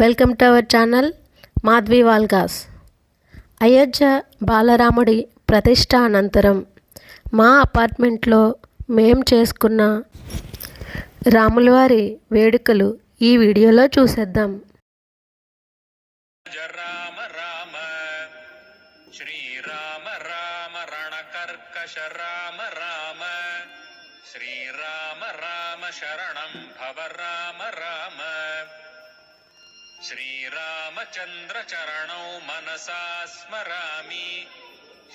Welcome to our channel Madhavi vlogs. Ayodhya బాలరాముడి ప్రతిష్ట అనంతరం మా అపార్ట్మెంట్లో మేం చేసుకున్న రాములవారి వేడుకలు ఈ వీడియోలో చూసేద్దాం. రామ రామ శ్రీరామ రామ రణకర్కశ రామ రామ శ్రీరామ రామ శరణం భవ రామ రామ. श्रीरामचन्द्रचरणौ मनसा स्मरामि।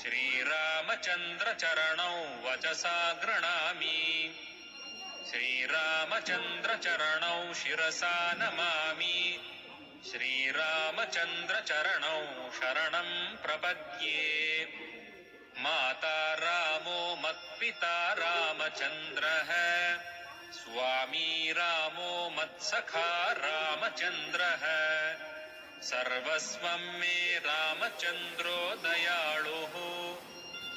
श्रीरामचन्द्रचरणौ वचसा गृणामी श्री रामचंद्र चरण शिसा नमा श्री रामचंद्र चरण शरण प्रपद्ये। माता रामो मत्पिता है स्वामी रामो मत्सखा रामचन्द्रः सर्वस्वं मे रामचन्द्रो दयाळुः।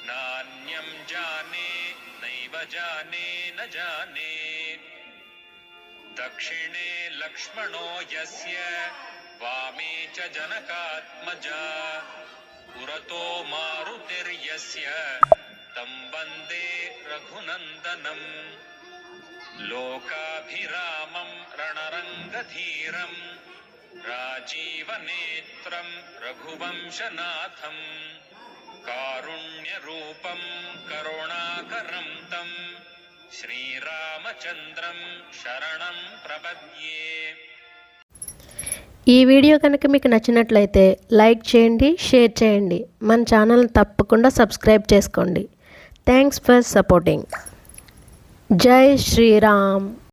नान्यं जाने, नैव जाने, न जाने। दक्षिणे लक्ष्मणो यस्य, वामे च जनकात्मजा। पुरतो मारुतिर्यस्य, तं वंदे रघुनन्दनम्। लोकाभिरामं रणरङ्गधीरं राजीवनेत्रं रघुवंशनाथम् कारुण्यरूपं करुणाकरं तं శ్రీరామచంద్రం శరణం ప్రపద్యే ఈ వీడియో కనుక మీకు నచ్చినట్లయితే లైక్ చేయండి షేర్ చేయండి మన ఛానల్ తప్పకుండా సబ్స్క్రైబ్ చేసుకోండి థ్యాంక్స్ ఫర్ సపోర్టింగ్ जय श्री राम